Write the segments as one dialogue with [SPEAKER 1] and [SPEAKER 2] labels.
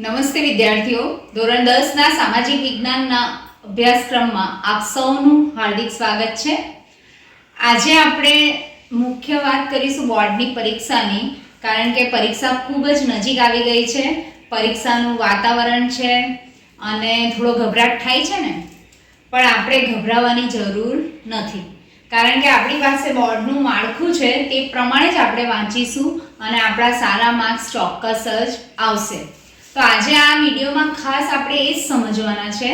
[SPEAKER 1] નમસ્તે વિદ્યાર્થીઓ. ધોરણ દસના સામાજિક વિજ્ઞાનના અભ્યાસક્રમમાં આપ સૌનું હાર્દિક સ્વાગત છે. આજે આપણે મુખ્ય વાત કરીશું બોર્ડની પરીક્ષાની, કારણ કે પરીક્ષા ખૂબ જ નજીક આવી ગઈ છે. પરીક્ષાનું વાતાવરણ છે અને થોડો ગભરાટ થાય છે ને? પણ આપણે ગભરાવાની જરૂર નથી. કારણ કે આપણી પાસે બોર્ડનું માળખું છે, તે પ્રમાણે જ આપણે વાંચીશું અને આપણા સારા માર્ક્સ ચોક્કસ જ આવશે. તો આજે આ વિડીયોમાં ખાસ આપણે એ સમજવાના છે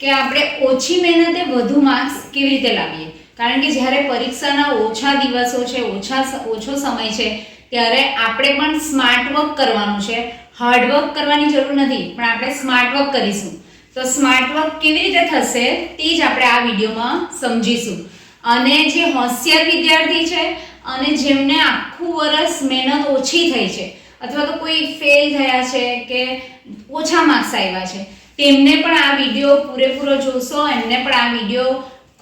[SPEAKER 1] કે આપણે ઓછી મહેનતે વધુ માર્ક્સ કેવી રીતે લાવીએ. કારણ કે જ્યારે પરીક્ષાના ઓછા દિવસો છે, ઓછા ઓછો સમય છે, ત્યારે આપણે પણ સ્માર્ટ વર્ક કરવાનું છે. હાર્ડ વર્ક કરવાની જરૂર નથી, પણ આપણે સ્માર્ટ વર્ક કરીશું. તો સ્માર્ટ વર્ક કેવી રીતે થશે તે જ આપણે આ વિડીયોમાં સમજીશું. અને જે હોશિયાર વિદ્યાર્થી છે અને જેમને આખું વર્ષ મહેનત ઓછી થઈ છે અથવા તો કોઈ ફેલ થયા છે કે ઓછા માર્ક્સ આવ્યા છે, તેમને પણ આ વીડિયો પૂરેપૂરો જોશો. એમને પણ આ વીડિયો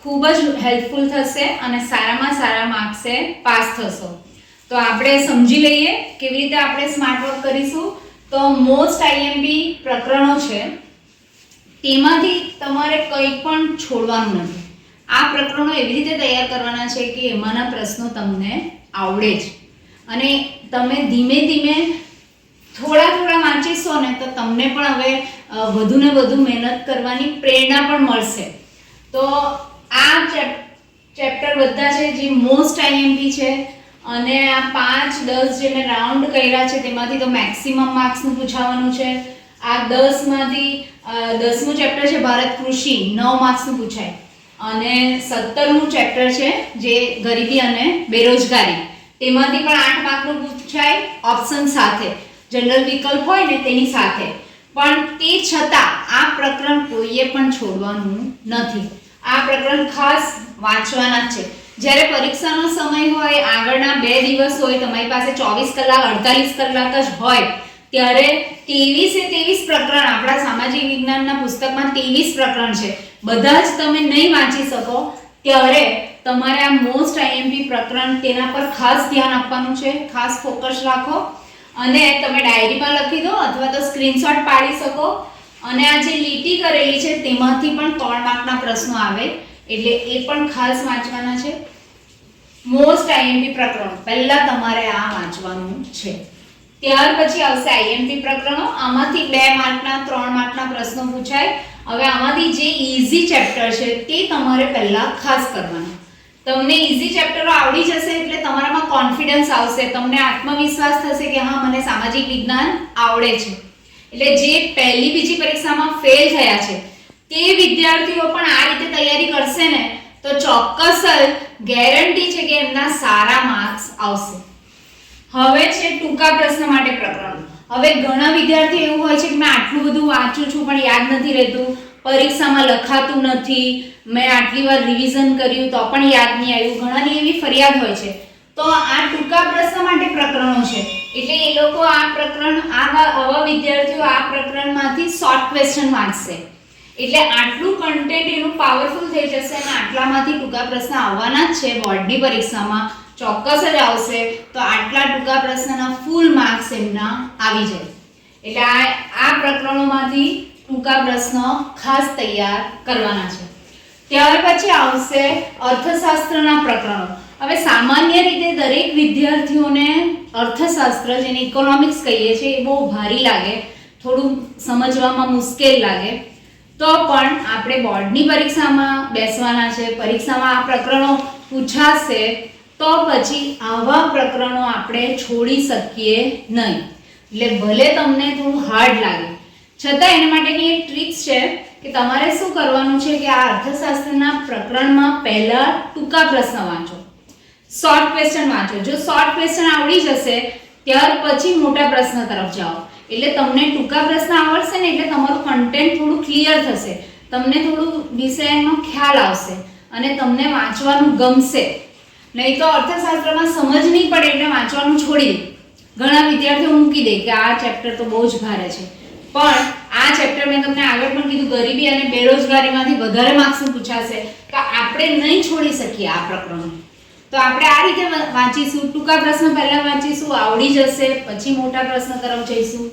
[SPEAKER 1] ખૂબ જ હેલ્પફુલ થશે અને સારામાં સારા માર્ક્સે પાસ થશો. તો આપણે સમજી લઈએ કેવી રીતે આપણે સ્માર્ટ વર્ક કરીશું. તો મોસ્ટ આઈએમપી પ્રકરણો છે, તેમાંથી તમારે કંઈ પણ છોડવાનું નથી. આ પ્રકરણો એવી રીતે તૈયાર કરવાના છે કે એમાંના પ્રશ્નો તમને આવડે જ. અને તમે ધીમે ધીમે થોડા થોડા વાંચીશો ને તો તમને પણ હવે વધુ ને વધુ મહેનત કરવાની પ્રેરણા પણ મળશે. તો આ ચેપ્ટર બધા છે જે મોસ્ટ આઈએમપી છે અને આ પાંચ, દસ જે મેં રાઉન્ડ કર્યા છે તેમાંથી તો મેક્સિમમ માર્ક્સનું પૂછાવાનું છે. આ દસમાંથી દસમું ચેપ્ટર છે ભારત કૃષિ, નવ માર્ક્સનું પૂછાય. અને સત્તરમું ચેપ્ટર છે જે ગરીબી અને બેરોજગારી. તેમાંથી પણ આઠ માર્કનું પૂછાય ઓપ્શન સાથે. જનરલ વિકલ્પ હોય ને તેની સાથે. પણ તે છતાં આ પ્રકરણ કોઈએ પણ છોડવાનું નથી. આ પ્રકરણ ખાસ વાંચવાના છે. જ્યારે પરીક્ષાનો સમય હોય, આગળના બે દિવસ હોય, તમારી પાસે ચોવીસ કલાક, અડતાલીસ કલાક જ હોય, ત્યારે ત્રેવીસે ત્રેવીસ પ્રકરણ આપણા સામાજિક વિજ્ઞાનના પુસ્તકમાં ત્રેવીસ પ્રકરણ છે. બધા જ તમે નહીં વાંચી શકો ત્યારે તમારે આ મોસ્ટ આઈએમપી પ્રકરણ તેના પર ખાસ ધ્યાન આપવાનું છે, ખાસ ફોકસ રાખો. અને તમે ડાયરીમાં લખી દો અથવા તો સ્ક્રીનશોટ પાડી શકો. અને આ જે લીટી કરેલી છે તેમાંથી પણ ત્રણ માર્કના પ્રશ્નો આવે. એટલે એ પણ ખાસ વાંચવાના છે. મોસ્ટ આઈએમપી પ્રકરણ પહેલા તમારે આ વાંચવાનું છે. ત્યાર પછી આવશે આઈએમપી પ્રકરણો. આમાંથી બે માર્કના, ત્રણ માર્કના પ્રશ્નો પૂછાય. હવે આમાંથી જે ઇઝી ચેપ્ટર છે તે તમારે પહેલાં ખાસ કરવાના. તમને ઇઝી ચેપ્ટરો આવડી જશે એટલે તમારામાં કોન્ફિડન્સ આવશે, તમને આત્મવિશ્વાસ થશે કે હા, મને સામાજિક વિજ્ઞાન આવડે છે. એટલે જે પહેલી બીજી પરીક્ષામાં ફેલ થયા છે, તે વિદ્યાર્થીઓ પણ આ રીતે તૈયારી કરશે ને, તો ચોક્કસ ગેરંટી છે કે એમના સારા માર્ક્સ આવશે. હવે છે ટૂંકા પ્રશ્ન માટે પ્રકરણ. હવે ઘણા વિદ્યાર્થીઓ એવું હોય છે કે મેં આટલું બધું વાંચું છું પણ યાદ નથી રહેતું, પરીક્ષામાં લખાતું નથી, મેં આટલી વાર રિવિઝન કર્યું તો પણ યાદ નહીં આવ્યું. ઘણાની એવી ફરિયાદ હોય છે. તો આ ટૂંકા પ્રશ્ન માટે પ્રકરણો છે. એટલે એ લોકો આ પ્રકરણ, આવા આવા વિદ્યાર્થીઓ આ પ્રકરણમાંથી શોર્ટ ક્વેશ્ચન વાંચશે. એટલે આટલું કન્ટેન્ટ એનું પાવરફુલ થઈ જશે અને આટલામાંથી ટૂંકા પ્રશ્ન આવવાના જ છે બોર્ડની પરીક્ષામાં. ચોક્કસ જ આવશે, તો આટલા ટૂંકા પ્રશ્નના ફૂલ માર્ક્સ એમના આવી જાય. એટલે આ આ પ્રકરણોમાંથી ટૂંકા પ્રશ્નો ખાસ તૈયાર કરવાના છે. ત્યાર પછી આવશે અર્થશાસ્ત્રના પ્રકરણો. હવે સામાન્ય રીતે દરેક વિદ્યાર્થીઓને અર્થશાસ્ત્ર, જેને ઇકોનોમિક્સ કહીએ છીએ, એ બહુ ભારી લાગે, થોડું સમજવામાં મુશ્કેલ લાગે. તો પણ આપણે બોર્ડની પરીક્ષામાં બેસવાના છે, પરીક્ષામાં આ પ્રકરણો પૂછાશે તો પછી આવા પ્રકરણો આપણે છોડી શકીએ નહીં. એટલે ભલે તમને થોડું હાર્ડ લાગે. છતાં એના માટેની એક ટ્રિક્સ છે કે તમારે શું કરવાનું છે કે આ અર્થશાસ્ત્રના પ્રકરણમાં પહેલા ટૂંકા પ્રશ્ન વાંચો. શોર્ટ ક્વેશ્ચન વાંચો. જો શોર્ટ ક્વેશ્ચન આવડી જશે, ત્યાર પછી મોટા પ્રશ્ન તરફ જાઓ. એટલે તમને ટૂંકા પ્રશ્ન આવડશે ને એટલે તમારું કન્ટેન્ટ થોડું ક્લિયર થશે. તમને થોડું વિષયનો ખ્યાલ આવશે અને તમને વાંચવાનું ગમશે. નહીં તો અર્થશાસ્ત્રમાં સમજ નહીં પડે એટલે વાંચવાનું છોડી દે. ઘણા વિદ્યાર્થીઓ મૂકી દે કે આ ચેપ્ટર તો બહુ જ ભારે છે. પણ આ ચેપ્ટર મેં તમને આગળ પણ કીધું, ગરીબી અને બેરોજગારીમાંથી વધારે માર્ક્સ પૂછાશે. તો આપણે નહીં છોડી શકીએ આ પ્રકરણ. તો આપણે આ રીતે વાંચીશું. ટૂંકા પ્રશ્ન પહેલા વાંચીશું, આવડી જશે, પછી મોટા પ્રશ્ન તરફ જઈશું.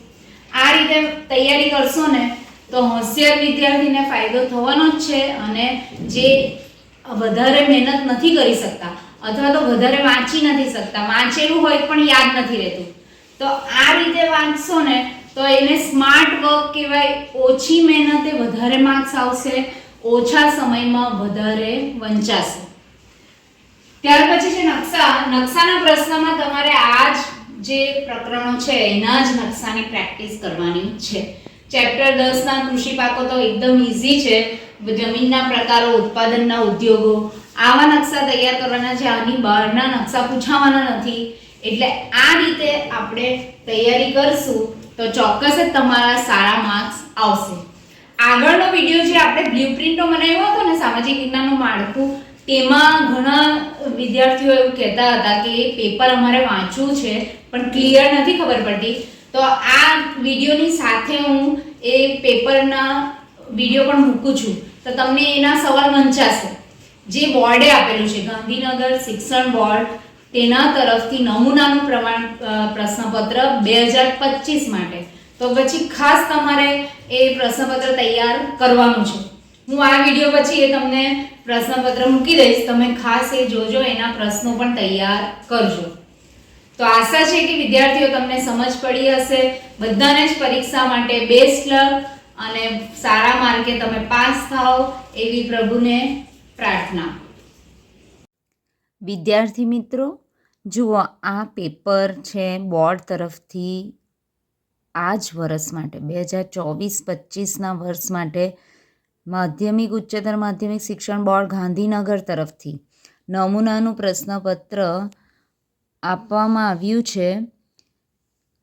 [SPEAKER 1] આ રીતે તૈયારી કરશો ને, તો હોશિયાર વિદ્યાર્થીને ફાયદો થવાનો જ છે અને જે વધારે મહેનત નથી કરી શકતા અથવા તો વધારે વાંચી નથી શકતા. વાંચેલું હોય પણ યાદ નથી રહેતું. તો આ રીતે વાંચશો ને, તો એને સ્માર્ટ વર્ક કહેવાય. ઓછી મહેનતે વધારે માર્ક્સ આવશે, ઓછા સમયમાં વધારે વંચાશે. ત્યાર પછી છે નકશા. નકશાના પ્રશ્નમાં તમારે આ જ જે પ્રકરણો છે, એના જ નકશાની પ્રેક્ટિસ કરવાની છે. ચેપ્ટર દસના કૃષિ પાકો તો એકદમ ઇઝી છે. જમીનના પ્રકારો, ઉત્પાદનના ઉદ્યોગો આવા નકશા તૈયાર કરવાના છે, આની બહારના નકશા પૂછાવાના નથી. એટલે આ રીતે આપણે તૈયારી કરશું તો ચોક્કસ જ તમારા સારા માર્ક્સ આવશે. આગળનો વીડિયો જે આપણે બ્લુપ્રિન્ટનો બનાવ્યો હતો ને, સામાજિક વિજ્ઞાનનું માળખું, તેમાં ઘણા વિદ્યાર્થીઓ એવું કહેતા હતા કે પેપર અમારે વાંચવું છે, પણ ક્લિયર નથી ખબર પડતી. તો આ વિડીયોની સાથે હું એ પેપરના વીડિયો પણ મૂકું છું. તો તમને એના સવાલ વંચાશે. જે બોર્ડે આપેલું છે, ગાંધીનગર શિક્ષણ બોર્ડ, તેના તરફથી નમૂનાનું પ્રમાણ પ્રશ્નપત્ર બે હજાર પચીસ માટે. તો પછી ખાસ તમારે એ પ્રશ્નપત્ર તૈયાર કરવાનું છે. હું આ વીડિયો પછી એ તમને પ્રશ્નપત્ર મૂકી દઈશ, તમે ખાસ એ જોજો, એના પ્રશ્નો પણ તૈયાર કરજો. તો આશા છે કે વિદ્યાર્થીઓ તમને સમજ પડી હશે. બધાને જ પરીક્ષા માટે બેસ્ટ લક અને સારા માર્કે તમે પાસ થાઓ એવી પ્રભુને પ્રાર્થના.
[SPEAKER 2] વિદ્યાર્થી મિત્રો, જુઓ, આ પેપર છે બોર્ડ તરફથી આ જ વર્ષ માટે, બે હજાર ચોવીસ પચીસના વર્ષ માટે માધ્યમિક, ઉચ્ચતર માધ્યમિક શિક્ષણ બોર્ડ ગાંધીનગર તરફથી નમૂનાનું પ્રશ્નપત્ર આપવામાં આવ્યું છે.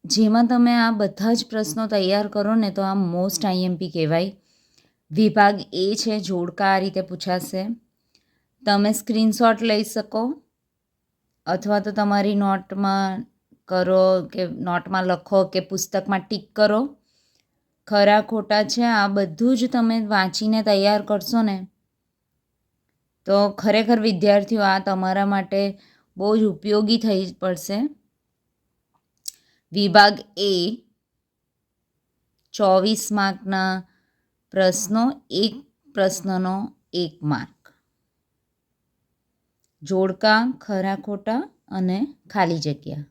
[SPEAKER 2] જેમાં તમે આ બધા જ પ્રશ્નો તૈયાર કરો ને તો આ મોસ્ટ આઈએમપી કહેવાય. વિભાગ એ છે, જોડકા આ રીતે પૂછાશે. તમે સ્ક્રીનશોટ લઈ શકો, અથવા તો તમારી નોટમાં કરો કે નોટમાં લખો કે પુસ્તકમાં ટીક કરો. ખરા ખોટા છે, આ બધું જ તમે વાંચીને તૈયાર કરશો ને, તો ખરેખર વિદ્યાર્થીઓ આ તમારા માટે બહુ જ ઉપયોગી થઈ પડશે. વિભાગ એ ચોવીસ માર્કના પ્રશ્નો એક પ્રશ્નનો એક માર્ક. જોડકા ખરા ખોટા અને ખાલી જગ્યા.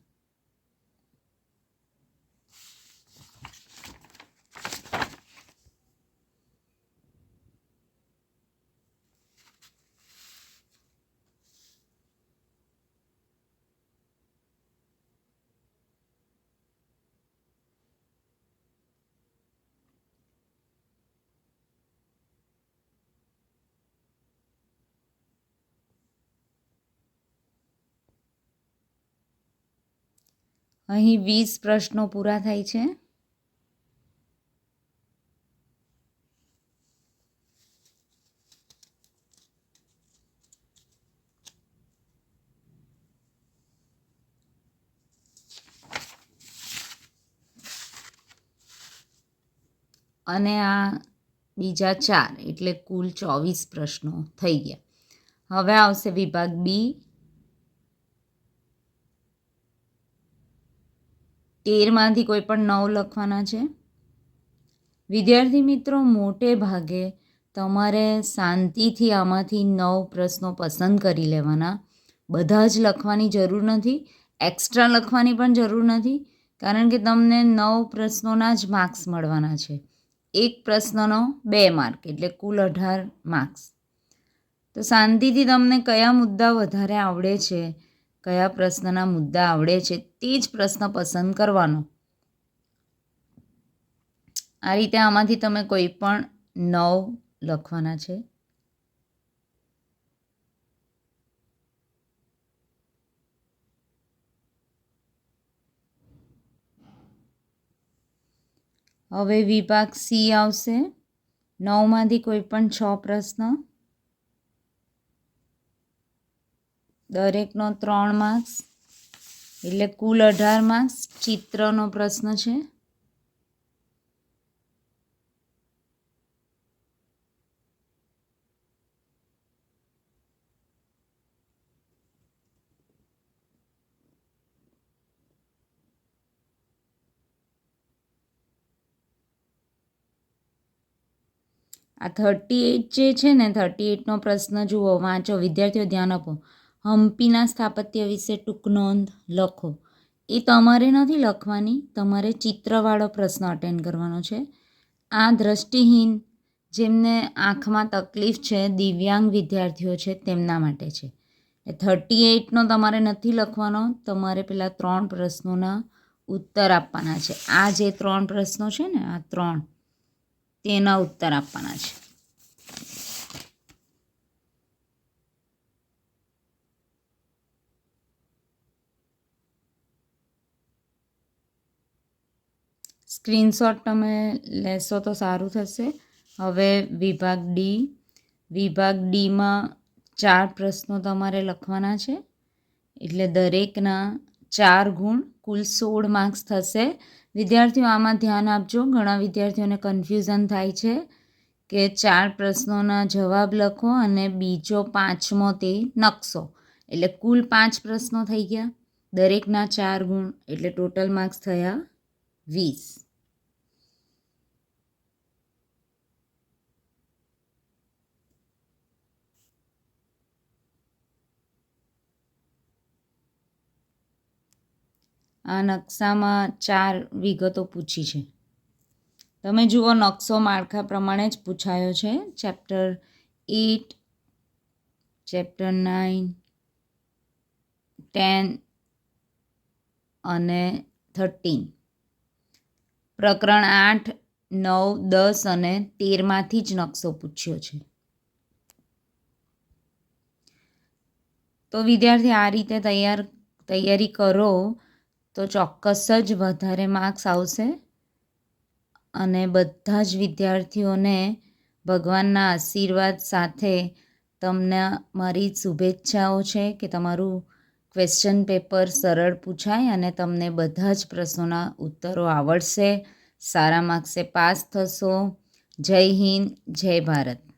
[SPEAKER 2] અહીં વીસ પ્રશ્નો પૂરા થાય છે. અને આ બીજા ચાર, એટલે કુલ ચોવીસ પ્રશ્નો થઈ ગયા. હવે આવશે વિભાગ બી. તેરમાંથી કોઈ પણ નવ લખવાના છે. વિદ્યાર્થી મિત્રો, મોટે ભાગે તમારે શાંતિથી આમાંથી નવ પ્રશ્નો પસંદ કરી લેવાના. બધા જ લખવાની જરૂર નથી. એક્સ્ટ્રા લખવાની પણ જરૂર નથી, કારણ કે તમને નવ પ્રશ્નોના જ માર્ક્સ મળવાના છે. એક પ્રશ્નનો બે માર્ક, એટલે કુલ અઢાર માર્ક્સ. તો શાંતિથી તમને કયા મુદ્દા વધારે આવડે છે કયા પ્રશ્નના મુદ્દા આવડે છે તે જ પ્રશ્ન પસંદ કરવાનો. આ રીતે આમાંથી તમે કોઈ પણ નવ લખવાના છે. હવે વિભાગ સી આવશે. નવમાંથી કોઈ પણ છ પ્રશ્ન. દરેકનો ત્રણ માર્ક્સ, એટલે કુલ અઢાર માર્ક્સ ચિત્રનો પ્રશ્ન છે. આ થર્ટી એઇટ જે છે ને થર્ટી એઇટનો પ્રશ્ન જુઓ, વાંચો, વિદ્યાર્થીઓ ધ્યાન આપો. હમ્પીના સ્થાપત્ય વિશે ટૂંક નોંધ લખો. એ તમારે નથી લખવાની, તમારે ચિત્રવાળો પ્રશ્ન અટેન્ડ કરવાનો છે. આ દ્રષ્ટિહીન જેમને આંખમાં તકલીફ છે, દિવ્યાંગ વિદ્યાર્થીઓ છે, તેમના માટે છે. થર્ટી એઇટનો તમારે નથી લખવાનો, તમારે પેલા ત્રણ પ્રશ્નોના ઉત્તર આપવાના છે. આ જે ત્રણ પ્રશ્નો છે ને, આ ત્રણ, તેના ઉત્તર આપવાના છે. સ્ક્રીનશોટ તમે લેશો તો સારું થશે. હવે વિભાગ ડી વિભાગ ડીમાં ચાર પ્રશ્નો તમારે લખવાના છે. એટલે દરેકના ચાર ગુણ કુલ સોળ માર્ક્સ થશે. વિદ્યાર્થીઓ, આમાં ધ્યાન આપજો. ઘણા વિદ્યાર્થીઓને કન્ફ્યુઝન થાય છે કે ચાર પ્રશ્નોના જવાબ લખો અને બીજો પાંચમો તે નકશો. એટલે કુલ પાંચ પ્રશ્નો થઈ ગયા. દરેકના ચાર ગુણ એટલે ટોટલ માર્ક્સ થયા વીસ. આ નકશામાં ચાર વિગતો પૂછી છે. તમે જુઓ, નકશો માળખા પ્રમાણે જ પૂછાયો છે. Chapter eight, chapter nine, ten અને થર્ટીન. પ્રકરણ આઠ, નવ, દસ અને તેરમાંથી જ નકશો પૂછ્યો છે. તો વિદ્યાર્થી આ રીતે તૈયાર, તૈયારી કરો તો ચોક્કસ જ વધારે માર્ક્સ આવશે અને બધા જ વિદ્યાર્થીઓને ભગવાનના આશીર્વાદ સાથે તમને મારી શુભેચ્છાઓ છે કે તમારું ક્વેશ્ચન પેપર સરળ પૂછાય અને તમને બધા જ પ્રશ્નોના ઉત્તરો આવડશે. સારા માર્ક્સે પાસ થશો. જય હિન્દ, જય ભારત.